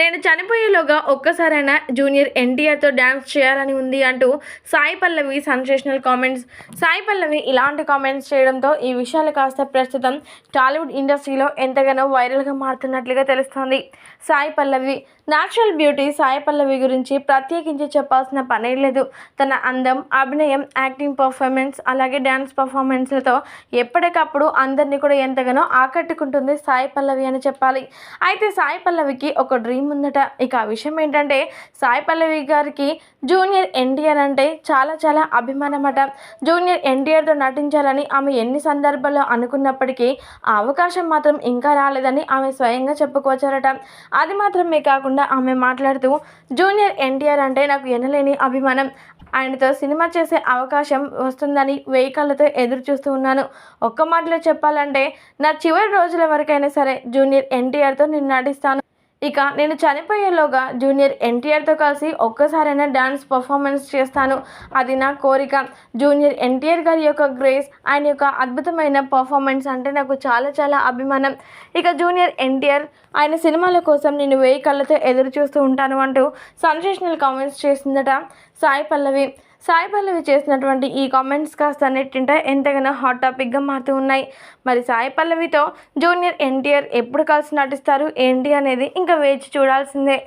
నేను చనిపోయేలోగా ఒక్కసారైనా junior ఎన్టీఆర్తో dance చేయాలని ఉంది అంటూ సాయి పల్లవి సెన్సేషనల్ కామెంట్స్. సాయి పల్లవి ఇలాంటి కామెంట్స్ చేయడంతో ఈ విషయాలు కాస్త ప్రస్తుతం టాలీవుడ్ ఇండస్ట్రీలో ఎంతగానో వైరల్గా మారుతున్నట్లుగా తెలుస్తోంది. సాయి పల్లవి న్యాచురల్ బ్యూటీ సాయి పల్లవి గురించి ప్రత్యేకించి చెప్పాల్సిన పనే లేదు. తన అందం అభినయం యాక్టింగ్ పర్ఫార్మెన్స్ అలాగే డ్యాన్స్ పర్ఫార్మెన్స్లతో ఎప్పటికప్పుడు అందరినీ కూడా ఎంతగానో ఆకట్టుకుంటుంది సాయి పల్లవి అని చెప్పాలి. అయితే సాయి పల్లవికి ఒక డ్రీమ్ ఉందట ఇక ఆ విషయం ఏంటంటే సాయి పల్లవి గారికి జూనియర్ ఎన్టీఆర్ అంటే చాలా చాలా అభిమానం అట జూనియర్ ఎన్టీఆర్తో నటించాలని ఆమె ఎన్ని సందర్భాల్లో అనుకున్నప్పటికీ ఆ అవకాశం మాత్రం ఇంకా రాలేదని ఆమె స్వయంగా చెప్పుకోవచ్చారట అది మాత్రమే కాకుండా ఆమె మాట్లాడుతూ జూనియర్ ఎన్టీఆర్ అంటే నాకు ఎనలేని అభిమానం. ఆయనతో సినిమా చేసే అవకాశం వస్తుందని వెయ్యి కళ్ళతో ఎదురు చూస్తూ ఉన్నాను. ఒక్క మాటలో చెప్పాలంటే నా చివరి రోజుల వరకైనా సరే జూనియర్ ఎన్టీఆర్తో నేను నటిస్తాను. ఇక నేను చనిపోయేలోగా జూనియర్ ఎన్టీఆర్తో కలిసి ఒక్కసారైనా డాన్స్ పర్ఫార్మెన్స్ చేస్తాను. అది నా కోరిక. జూనియర్ ఎన్టీఆర్ గారి యొక్క గ్రేస్ ఆయన యొక్క అద్భుతమైన పర్ఫార్మెన్స్ అంటే నాకు చాలా చాలా అభిమానం. ఇక జూనియర్ ఎన్టీఆర్ ఆయన సినిమాల కోసం నేను వేయి కళ్ళతో ఎదురు చూస్తూ ఉంటాను అంటూ సెన్సేషనల్ కామెంట్స్ చేసిందట సాయి పల్లవి. సాయి పల్లవి చేసినటువంటి ఈ కామెంట్స్ కాస్త నెట్టింట ఎంతగానో హాట్ టాపిక్గా మారుతూ ఉన్నాయి. మరి సాయి పల్లవితో జూనియర్ ఎన్టీఆర్ ఎప్పుడు కలిసి నటిస్తారు? ఏంటి అనేది ఇంకా వేచి చూడాల్సిందే.